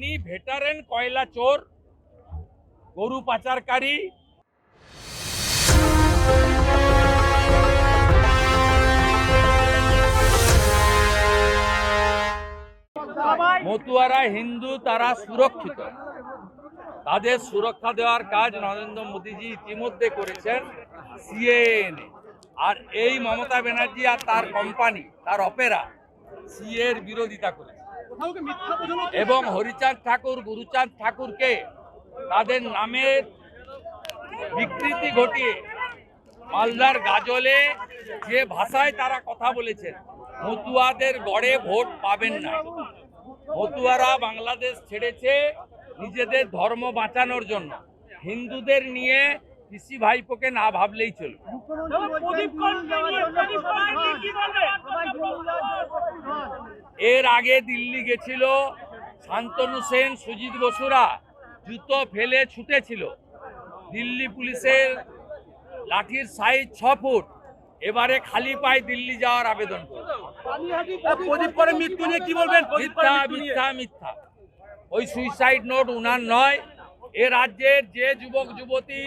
উনি ভেটারেন কয়লা চোর, গরু পাচারকারী। মতুয়ারা হিন্দু, তারা সুরক্ষিত। তাদের সুরক্ষা দেওয়ার কাজ নরেন্দ্র মোদীজি ইতিমধ্যে করেছেন সিএএনএ আর এই মমতা ব্যানার্জি আর তার কোম্পানি তার অপেরা সিএ এর বিরোধিতা করেছে। এবং হরিচাঁদ ঠাকুর গুরুচাঁদ ঠাকুরকে তাদের নামের বিকৃতি ঘটিয়ে মালদার গাজলে যে ভাষায় তারা কথা বলেছেন মতুয়াদের গড়ে ভোট পাবেন না। মতুয়ারা বাংলাদেশ ছেড়েছে নিজেদের ধর্ম বাঁচানোর জন্য। হিন্দুদের নিয়ে পিসি ভাইপোকে না ভাবলেই চলবে। এর আগে দিল্লি গেছিল শান্তনু সেন সুজিত বসুরা জুতো ফেলে ছুটেছিল। দিল্লি পুলিশের লাঠির সাইজ ছ ফুট। এবারে খালি পায় দিল্লি যাওয়ার আবেদন মৃত্যু নিয়ে কি বলবেন? মিথ্যা মিথ্যা মিথ্যা। ওই সুইসাইড নোট উনার নয়। এ রাজ্যের যে যুবক যুবতী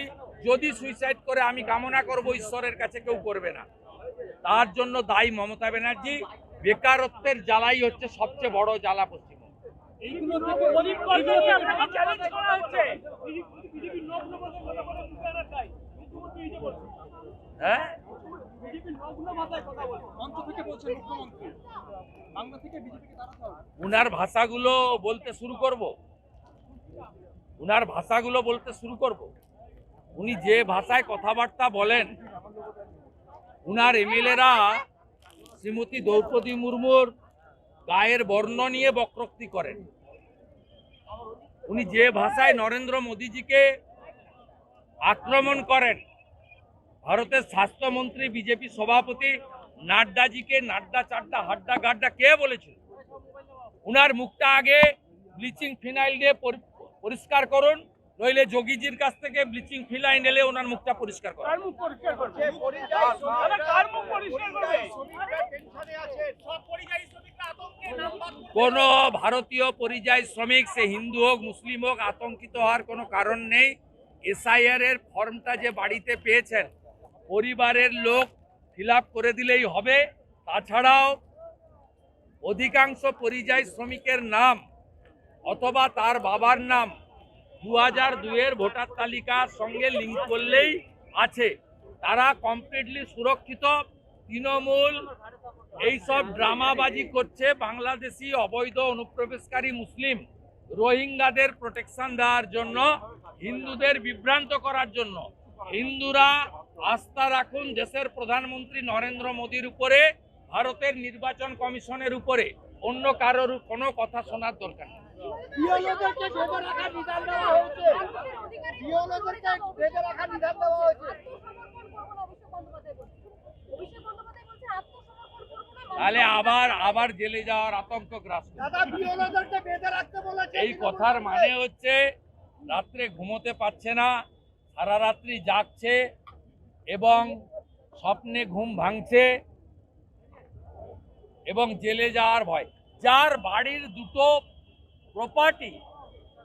যদি সুইসাইড করে আমি কামনা করব ঈশ্বরের কাছে কেউ করবে না। তার জন্য দায়ী মমতা ব্যানার্জি। বেকারত্বের জ্বালাই হচ্ছে সবচেয়ে বড় জ্বালা পশ্চিমবঙ্গ। হ্যাঁ? উনার ভাষাগুলো বলতে শুরু করব। উনার ভাষাগুলো বলতে শুরু করব। উনি যে ভাষায় কথাবার্তা বলেন উনার এমএলএরা শ্রীমতী দ্রৌপদী মুর্মুর গায়ের বর্ণ নিয়ে বক্রোক্তি করেন। উনি যে ভাষায় নরেন্দ্র মোদীজিকে আক্রমণ করেন, ভারতের স্বাস্থ্যমন্ত্রী, বিজেপি সভাপতি নাড্ডাজিকে নাড্ডা চাড্ডা হাড্ডা গাড্ডা কে বলেছিল? উনার মুখটা আগে ব্লিচিং ফিনাইল দিয়ে পরিষ্কার করুন। নইলে যোগীজির কাছ থেকে ব্লিচিং ফিলাইন এলে ওনার মুখটা পরিষ্কার করে। কার মুখ পরিষ্কার করবে? আরে কার মুখ পরিষ্কার করবে? কোন ভারতীয় পরিযায়ী শ্রমিক সে হিন্দু হোক মুসলিম হোক আতঙ্কিত হওয়ার কোনো কারণ নেই। এসআইআর এর ফর্মটা যে বাড়িতে পেয়েছেন পরিবারের লোক ফিল করে দিলেই হবে। তাছাড়াও অধিকাংশ পরিযায়ী শ্রমিকের নাম অথবা তার বাবার নাম দু হাজার দুয়ের ভোটার তালিকার সঙ্গে লিঙ্ক করলেই আছে। তারা কমপ্লিটলি সুরক্ষিত, তৃণমূল, এইসব ড্রামাবাজি করছে বাংলাদেশি অবৈধ অনুপ্রবেশকারী মুসলিম। রোহিঙ্গাদের প্রোটেকশন দেওয়ার জন্য, হিন্দুদের বিভ্রান্ত করার জন্য। হিন্দুরা আস্থা রাখুন দেশের প্রধানমন্ত্রী নরেন্দ্র মোদীর উপরে, ভারতের নির্বাচন কমিশনের উপরে। অন্য কারোর কোনো কথা শোনার দরকার নেই। রাখার দেওয়া হয়েছে। রাখার দেওয়া হয়েছে। তাহলে আবার আবার জেলে যাওয়ার আতঙ্ক গ্রাস এই কথার মানে হচ্ছে রাত্রে ঘুমোতে পারছে না সারা রাত্রি জাগছে এবং স্বপ্নে ঘুম ভাঙছে এবং জেলে যাওয়ার ভয়। যার বাড়ির দুটো প্রপার্টি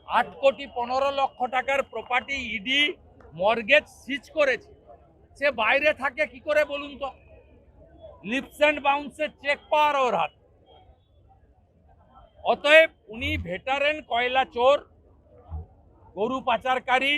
আট কোটি পনেরো লক্ষ টাকার প্রপার্টি ইডি মর্গেজ সিজ করেছে। সে বাইরে থাকে কি করে বলুন তো? লিপস অ্যান্ড বাউন্সের চেক পাওয়ার ওর হাত। অতএব উনি ভেটারেন কয়লা চোর, গরু পাচারকারী